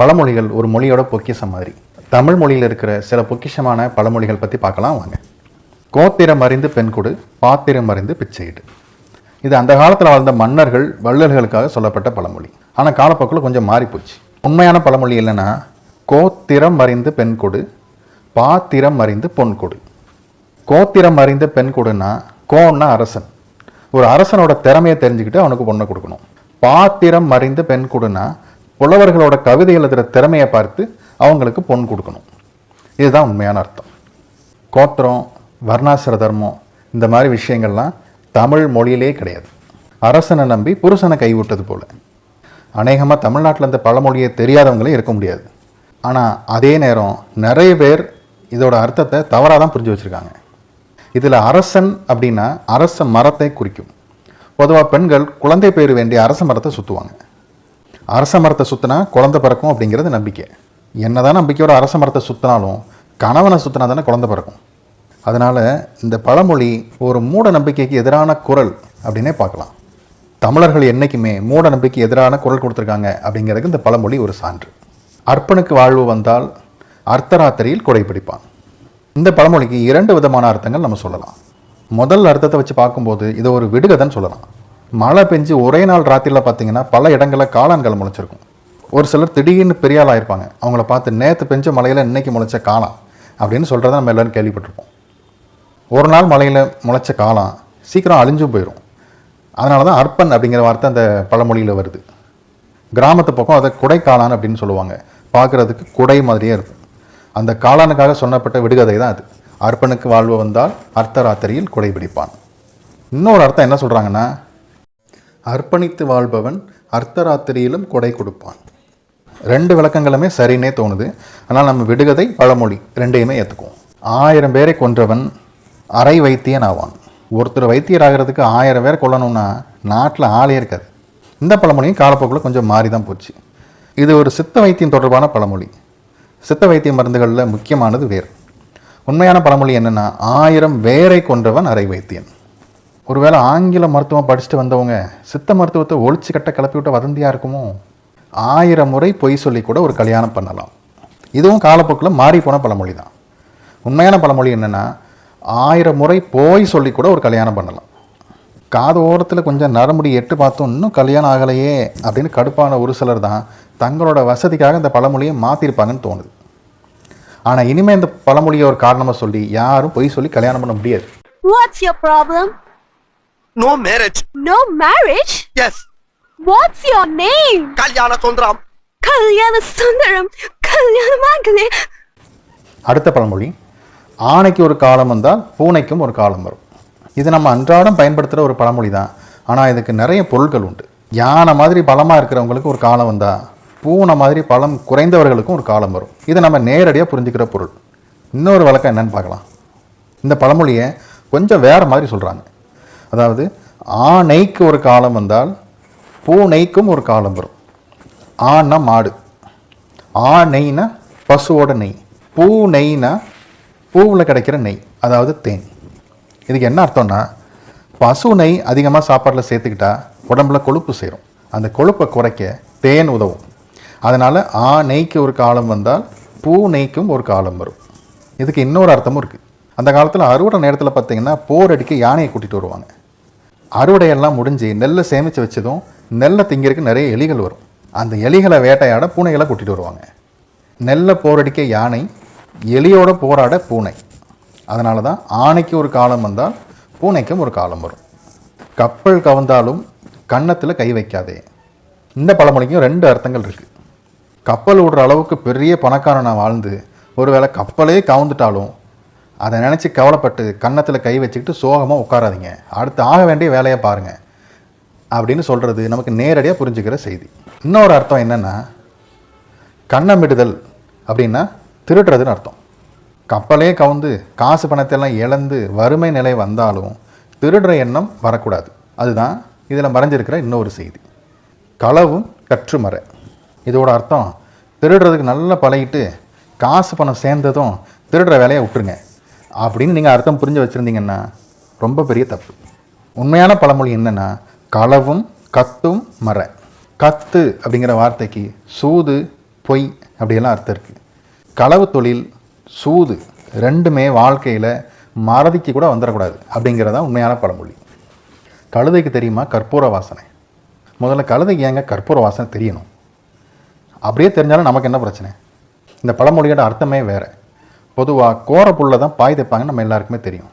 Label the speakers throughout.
Speaker 1: பழமொழிகள் ஒரு மொழியோட பொக்கிஷம் மாதிரி. தமிழ் மொழியில் இருக்கிற சில பொக்கிஷமான பழமொழிகள் பற்றி பார்க்கலாம் வாங்க. கோத்திரம் அறிந்து பெண் கொடு பாத்திரம் அறிந்து பிச்சையிடு இது அந்த காலத்தில் வாழ்ந்த மன்னர்கள் வள்ளல்களுக்காக சொல்லப்பட்ட பழமொழி. ஆனால் காலப்போக்கில் கொஞ்சம் மாறிப்போச்சு. உண்மையான பழமொழி இல்லைன்னா கோத்திரம் அறிந்து பெண் கொடு பாத்திரம் அறிந்து பொன் கொடு. கோத்திரம் அறிந்த பெண் கொடுன்னா கோன்னா அரசன். ஒரு அரசனோட திறமையை தெரிஞ்சுக்கிட்டு அவனுக்கு பொண்ணை கொடுக்கணும். பாத்திரம் அறிந்த பெண் கொடுன்னா புலவர்களோட கவிதை எழுதுகிற திறமையை பார்த்து அவங்களுக்கு பொன் கொடுக்கணும். இதுதான் உண்மையான அர்த்தம். கோத்திரம் வர்ணாசிர தர்மம் இந்த மாதிரி விஷயங்கள்லாம் தமிழ் மொழியிலே கிடையாது. அரசனை நம்பி புருஷனை கைவிட்டது போல். அநேகமாக தமிழ்நாட்டில் இந்த பழமொழியை தெரியாதவங்களே இருக்க முடியாது. ஆனால் அதே நேரம் நிறைய பேர் இதோட அர்த்தத்தை தவறாக தான் புரிஞ்சு வச்சுருக்காங்க. இதில் அரசன் அப்படின்னா அரச மரத்தை குறிக்கும். பொதுவாக பெண்கள் குழந்தை பேர் வேண்டிய அரச மரத்தை சுற்றுவாங்க அரச மரத்தை சுற்றினா குழந்தை பிறக்கும் அப்படிங்கிறது நம்பிக்கை. என்னதான் நம்பிக்கையோட அரச மரத்தை சுற்றினாலும் கணவனை சுற்றினா தானே குழந்தை பிறக்கும். அதனால் இந்த பழமொழி ஒரு மூட நம்பிக்கைக்கு எதிரான குரல் அப்படின்னே பார்க்கலாம். தமிழர்கள் என்றைக்குமே மூட நம்பிக்கை எதிரான குரல் கொடுத்துருக்காங்க அப்படிங்கிறதுக்கு இந்த பழமொழி ஒரு சான்று. அர்ப்பனுக்கு வாழ்வு வந்தால் அர்த்தராத்திரியில் கொடை பிடிப்பான். இந்த பழமொழிக்கு இரண்டு விதமான அர்த்தங்கள் நம்ம சொல்லலாம். முதல் அர்த்தத்தை வச்சு பார்க்கும்போது இதை ஒரு விடுகதைன்னு சொல்லலாம். மழை பெஞ்சு ஒரே நாள் ராத்திரியில் பார்த்தீங்கன்னா பல இடங்களில் காளான்கள் முளைச்சிருக்கும். ஒரு சிலர் திடீர்னு பெரிய ஆள் ஆயிருப்பாங்க. அவங்கள பார்த்து நேற்று பெஞ்ச மலையில் இன்னைக்கு முளைச்ச காளான் அப்படின்னு சொல்கிறத நம்ம எல்லாரும் கேள்விப்பட்டிருப்போம். ஒரு நாள் மலையில் முளைச்ச காளான் சீக்கிரம் அழிஞ்சும் போயிடும் அதனால தான் அர்ப்பன் அப்படிங்கிற வார்த்தை அந்த பழமொழியில் வருது. கிராமத்து பக்கம் அதை குடை காளான் அப்படின்னு சொல்லுவாங்க. பார்க்குறதுக்கு குடை மாதிரியே இருக்கும். அந்த காளானுக்காக சொன்னப்பட்ட விடுகதை தான் அது. அர்ப்பனுக்கு வாழ்வு வந்தால் அர்த்தராத்திரியில் குடை பிடிப்பான். இன்னொரு அர்த்தம் என்ன சொல்கிறாங்கன்னா அர்ப்பணித்து வாழ்பவன் அர்த்தராத்திரியிலும் கொடை கொடுப்பான். ரெண்டு விளக்கங்களுமே சரின்னே தோணுது. ஆனால் நம்ம விடுகதை பழமொழி ரெண்டையுமே ஏற்றுக்குவோம் ஆயிரம் பேரை கொன்றவன் அரை வைத்தியன் ஆவான். ஒருத்தர் வைத்தியர் ஆகிறதுக்கு ஆயிரம் பேர் கொல்லணும்னா நாட்டில் ஆளே இருக்காது. இந்த பழமொழியும் காலப்போக்கில் கொஞ்சம் மாறி தான் போச்சு. இது ஒரு சித்த வைத்தியம் தொடர்பான பழமொழி. சித்த வைத்திய மருந்துகளில் முக்கியமானது வேர் உண்மையான பழமொழி என்னென்னா ஆயிரம் வேரை கொன்றவன் அரை வைத்தியன். ஒருவேளை ஆங்கில மருத்துவம் படிச்சுட்டு வந்தவங்க சித்த மருத்துவத்தை ஒழிச்சு கட்ட கிளப்பி விட்ட வதந்தியாக இருக்குமோ? ஆயிரம் முறை பொய் சொல்லி கூட ஒரு கல்யாணம் பண்ணலாம். இதுவும் காலப்போக்கில் மாறி போன பழமொழி தான். உண்மையான பழமொழி என்னென்னா ஆயிரம் முறை போய் சொல்லி கூட ஒரு கல்யாணம் பண்ணலாம். காது ஓரத்தில் கொஞ்சம் நரமுடி எட்டு பார்த்தோம் இன்னும் கல்யாணம் ஆகலையே அப்படின்னு கடுப்பான ஒரு சிலர் தான் தங்களோட வசதிக்காக இந்த பழமொழியை மாற்றிருப்பாங்கன்னு தோணுது. ஆனால் இனிமேல் இந்த பழமொழியை ஒரு காரணமாக சொல்லி யாரும் பொய் சொல்லி கல்யாணம் பண்ண முடியாது.
Speaker 2: What's your problem?
Speaker 3: No marriage.
Speaker 2: No marriage?
Speaker 3: Yes.
Speaker 2: What's your name?
Speaker 3: Kalyana Sundram.
Speaker 2: Kalyana Sundaram. Kalyana Magale.
Speaker 1: அடுத்த பழமொழி ஆணைக்கு ஒரு காலம் வந்தால் பூனைக்கும் ஒரு காலம் வரும் இது நம்ம அன்றாடம் பயன்படுத்துகிற ஒரு பழமொழி தான் ஆனால் இதுக்கு நிறைய பொருட்கள் உண்டு யானை மாதிரி பலமாக இருக்கிறவங்களுக்கு ஒரு காலம் வந்தால் பூனை மாதிரி பலம் குறைந்தவர்களுக்கும் ஒரு காலம் வரும் இதை நம்ம நேரடியாக புரிஞ்சுக்கிற பொருள் இன்னொரு வழக்கம் என்னன்னு பார்க்கலாம் இந்த பழமொழியை கொஞ்சம் வேறு மாதிரி சொல்கிறாங்க அதாவது ஆணைக்கு ஒரு காலம் வந்தால் பூனைக்கும் ஒரு காலம் வரும். ஆனா மாடு. ஆ நெய்னா பசுவோட நெய். பூ நெய்னா பூவில் கிடைக்கிற நெய் அதாவது தேன். இதுக்கு என்ன அர்த்தம்னா பசு நெய் அதிகமாக சாப்பாட்டில் சேர்த்துக்கிட்டா உடம்புல கொழுப்பு சேரும். அந்த கொழுப்பை குறைக்க தேன் உதவும். அதனால் ஆ நெய்க்கு ஒரு காலம் வந்தால் பூ நெய்க்கும் ஒரு காலம் வரும். இதுக்கு இன்னொரு அர்த்தமும் இருக்குது அந்த காலத்தில் அறுவடை நேரத்தில் பார்த்தீங்கன்னா போர் அடிக்க யானையை கூட்டிகிட்டு வருவாங்க. அறுவடையெல்லாம் முடிஞ்சு நெல்லை சேமித்து வச்சதும் நெல்லை திங்கிறதுக்கு நிறைய எலிகள் வரும். அந்த எலிகளை வேட்டையாட பூனைகளை கூட்டிகிட்டு வருவாங்க. நெல்லை போரடிக்க யானை எலியோட போராட பூனை. அதனால தான் ஆணைக்கு ஒரு காலம் வந்தால் பூனைக்கும் ஒரு காலம் வரும். கப்பல் கவர்ந்தாலும் கன்னத்தில் கை வைக்காதே. இந்த பழமொழிக்கும் ரெண்டு அர்த்தங்கள் இருக்குது கப்பல் விடுற அளவுக்கு பெரிய பணக்காரனாக வாழ்ந்து ஒருவேளை கப்பலே கவுந்துட்டாலும் அதை நினச்சி கவலைப்பட்டு கன்னத்தில் கை வச்சுக்கிட்டு சோகமாக உட்காராதீங்க. அடுத்து ஆக வேண்டிய வேலையை பாருங்கள் அப்படின்னு சொல்கிறது நமக்கு நேரடியாக புரிஞ்சுக்கிற செய்தி. இன்னொரு அர்த்தம் என்னென்னா கண்ணமிடுதல் அப்படின்னா திருடுறதுன்னு அர்த்தம். கப்பலே கவுந்து காசு பணத்தை எல்லாம் இழந்து வறுமை நிலை வந்தாலும் திருடுற எண்ணம் வரக்கூடாது. அதுதான் இதில் மறைஞ்சிருக்கிற இன்னொரு செய்தி. களவும் கற்றுமறை. இதோட அர்த்தம் திருடுறதுக்கு நல்லா பழகிட்டு காசு பணம் சேர்ந்ததும் திருடுற வேலையை விட்டுருங்க. அப்படின்னு நீங்கள் அர்த்தம் புரிஞ்சு வச்சுருந்தீங்கன்னா ரொம்ப பெரிய தப்பு. உண்மையான பழமொழி என்னென்னா களவும் கத்தும் மர. கத்து அப்படிங்கிற வார்த்தைக்கு சூது பொய் அப்படியெல்லாம் அர்த்தம் இருக்குது களவு தொழில் சூது ரெண்டுமே வாழ்க்கையில் மறதிக்கு கூட வந்துடக்கூடாது அப்படிங்கிறதான் உண்மையான பழமொழி. கழுதைக்கு தெரியுமா? கற்பூர வாசனை. முதல்ல கழுதைக்கு ஏங்க கற்பூர வாசனை தெரியணும்? அப்படியே தெரிஞ்சாலும் நமக்கு என்ன பிரச்சனை? இந்த பழமொழியோட அர்த்தமே வேறு. பொதுவாக கோரப்புல்ல தான் பாய் தைப்பாங்கன்னு நம்ம எல்லாருக்குமே தெரியும்.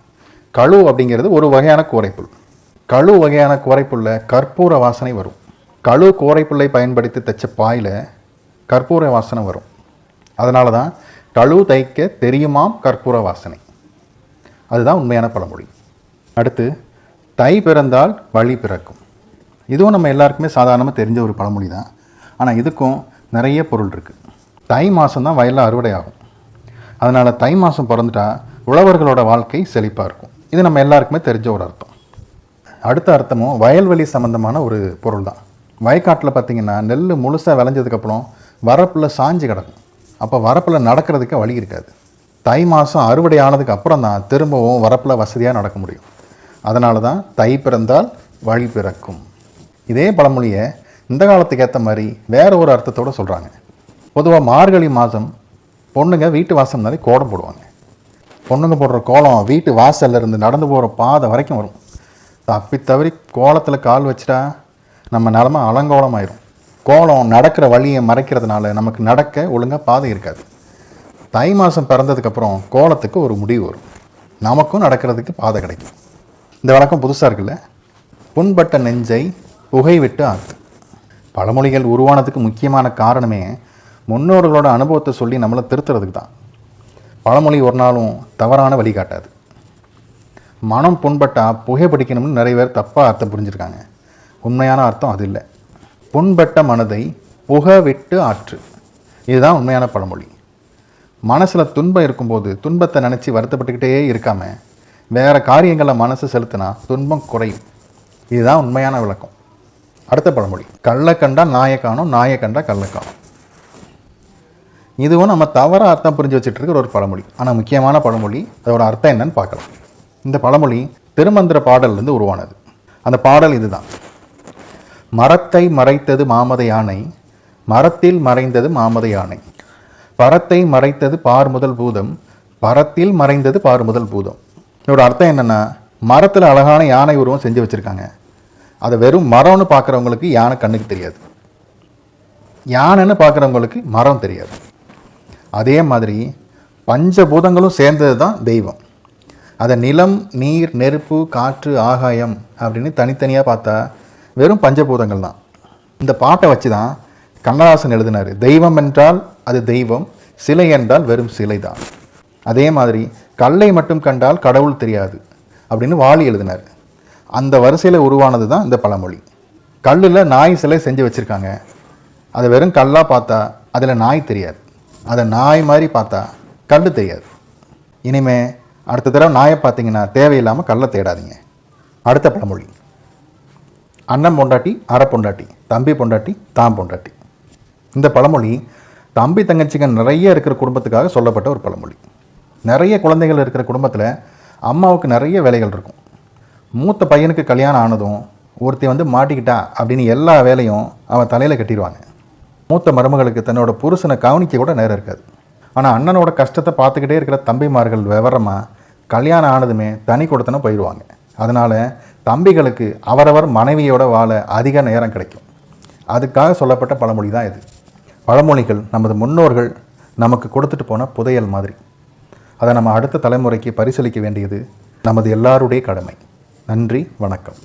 Speaker 1: கழு அப்படிங்கிறது ஒரு வகையான கோரைப்புல். கழு வகையான கோரைப்புல்ல கற்பூர வாசனை வரும். கழு கோரைப்புல்லை பயன்படுத்தி தைச்ச பாயில் கற்பூர வாசனை வரும். அதனால தான் கழு தைக்க தெரியுமாம் கற்பூர வாசனை. அதுதான் உண்மையான பழமொழி. அடுத்து தை பிறந்தால் வழி பிறக்கும். இதுவும் நம்ம எல்லாருக்குமே சாதாரணமாக தெரிஞ்ச ஒரு பழமொழி தான். ஆனால் இதுக்கும் நிறைய பொருள் இருக்குது தை மாதம் தான் வயலில் அறுவடை ஆகும். அதனால் தை மாதம் பிறந்துட்டா உழவர்களோட வாழ்க்கை செழிப்பாக இருக்கும். இது நம்ம எல்லாருக்குமே தெரிஞ்ச ஒரு அர்த்தம். அடுத்த அர்த்தமும் வயல்வெளி சம்மந்தமான ஒரு பொருள் தான் வயக்காட்டில் பார்த்திங்கன்னா நெல் முழுசாக விளைஞ்சதுக்கப்புறம் வரப்பில் சாஞ்சு கிடக்கும். அப்போ வரப்பில் நடக்கிறதுக்கு வழி இருக்காது. தை மாதம் அறுவடை ஆனதுக்கு அப்புறம் தான் திரும்பவும் வரப்பில் வசதியாக நடக்க முடியும். அதனால தான் தை பிறந்தால் வழி பிறக்கும். இதே பழமொழியை இந்த காலத்துக்கு ஏற்ற மாதிரி வேறு ஒரு அர்த்தத்தோடு சொல்கிறாங்க பொதுவாக மார்கழி மாதம் பொண்ணுங்க வீட்டு வாசல்னாலே கோலம் போடுவாங்க. பொண்ணுங்க போடுற கோலம் வீட்டு வாசல்ல இருந்து நடந்து போகிற பாதை வரைக்கும் வரும். தப்பி தவறி கோலத்தில் கால் வச்சிட்டா நம்ம நிலமை அலங்கோலம் ஆயிரும் கோலம் நடக்கிற வழியை மறைக்கிறதுனால நமக்கு நடக்க ஒழுங்காக பாதை இருக்காது. தை மாதம் பிறந்ததுக்கப்புறம் கோலத்துக்கு ஒரு முடிவு வரும். நமக்கும் நடக்கிறதுக்கு பாதை கிடைக்கும். இந்த வழக்கம் புதுசாக இருக்குல்ல? புண்பட்ட நெஞ்சை புகை விட்டு ஆத்து பழமொழிகள் உருவானதுக்கு முக்கியமான காரணமே முன்னோர்களோட அனுபவத்தை சொல்லி நம்மளை திருத்துறதுக்கு தான். பழமொழி ஒரு நாளும் தவறான வழிகாட்டாது மனம் புண்பட்டால் புகைப்பிடிக்கணும்னு நிறைய பேர் தப்பாக அர்த்தம் புரிஞ்சுருக்காங்க. உண்மையான அர்த்தம் அது இல்லை. புண்பட்ட மனதை புக விட்டு ஆற்று. இதுதான் உண்மையான பழமொழி. மனசில் துன்பம் இருக்கும்போது துன்பத்தை நினச்சி வருத்தப்பட்டுக்கிட்டே இருக்காம வேறு காரியங்களில் மனசு செலுத்தினா துன்பம் குறையும். இதுதான் உண்மையான விளக்கம். அடுத்த பழமொழி. கள்ள கண்டா நாயை காணும் நாயை கண்டா கள்ள காணும். இதுவும் நம்ம தவறாக அர்த்தம் புரிஞ்சு வச்சுட்டு இருக்கிற ஒரு பழமொழி. ஆனால் முக்கியமான பழமொழி அதோட அர்த்தம் என்னன்னு பார்க்கலாம். இந்த பழமொழி திருமந்திர பாடல்லேருந்து உருவானது. அந்த பாடல் இதுதான். மரத்தை மறைத்தது மாமத யானை மரத்தில் மறைந்தது மாமத யானை. பரத்தை மறைத்தது பார் முதல் பூதம் பரத்தில் மறைந்தது பார் முதல் பூதம். இதோட அர்த்தம் என்னென்னா மரத்தில் அழகான யானை உருவம் செஞ்சு வச்சுருக்காங்க. அதை வெறும் மரம்னு பார்க்குறவங்களுக்கு யானை கண்ணுக்கு தெரியாது. யானைன்னு பார்க்குறவங்களுக்கு மரம் தெரியாது. அதே மாதிரி பஞ்சபூதங்களும் சேர்ந்தது தான் தெய்வம். அதை நிலம் நீர் நெருப்பு காற்று ஆகாயம் அப்படின்னு தனித்தனியாக பார்த்தா வெறும் பஞ்சபூதங்கள் தான். இந்த பாட்டை வச்சு தான் கண்ணதாசன் எழுதினார் தெய்வம் என்றால் அது தெய்வம் சிலை என்றால் வெறும் சிலை தான் அதே மாதிரி கல்லை மட்டும் கண்டால் கடவுள் தெரியாது அப்படின்னு வாலி எழுதினார். அந்த வரிசையில் உருவானது தான் இந்த பழமொழி. கல்லில் நாய் சிலை செஞ்சு வச்சுருக்காங்க. அதை வெறும் கல்லாக பார்த்தா அதில் நாய் தெரியாது. அதை நாய் மாதிரி பார்த்தா கல் தெரியாது இனிமே அடுத்த தடவை நாயை பார்த்தீங்கன்னா தேவையில்லாமல் கல்லை தேடாதீங்க. அடுத்த பழமொழி. அண்ணன் பொண்டாட்டி அரை பொண்டாட்டி தம்பி பொண்டாட்டி தான் பொண்டாட்டி. இந்த பழமொழி தம்பி தங்கச்சிங்க நிறைய இருக்கிற குடும்பத்துக்காக சொல்லப்பட்ட ஒரு பழமொழி. நிறைய குழந்தைகள் இருக்கிற குடும்பத்தில் அம்மாவுக்கு நிறைய வேலைகள் இருக்கும். மூத்த பையனுக்கு கல்யாணம் ஆனதும் ஒருத்தி வந்து மாட்டிக்கிட்டா அப்படின்னு எல்லா வேலையும் அவன் தலையில் கட்டிடுவாங்க. மூத்த மருமகளுக்கு தன்னோட புருஷனை கவனிக்க கூட நேரம் இருக்காது. ஆனால் அண்ணனோட கஷ்டத்தை பார்த்துக்கிட்டே இருக்கிற தம்பிமார்கள் விவரமாக கல்யாணம் ஆனதுமே தனி கொடுத்தன போயிடுவாங்க. அதனால் தம்பிகளுக்கு அவரவர் மனைவியோட வாழ அதிக நேரம் கிடைக்கும். அதுக்காக சொல்லப்பட்ட பழமொழி தான் இது. பழமொழிகள் நமது முன்னோர்கள் நமக்கு கொடுத்துட்டு போன புதையல் மாதிரி. அதை நம்ம அடுத்த தலைமுறைக்கு பரிசீலிக்க வேண்டியது நமது எல்லாருடைய கடமை. நன்றி வணக்கம்.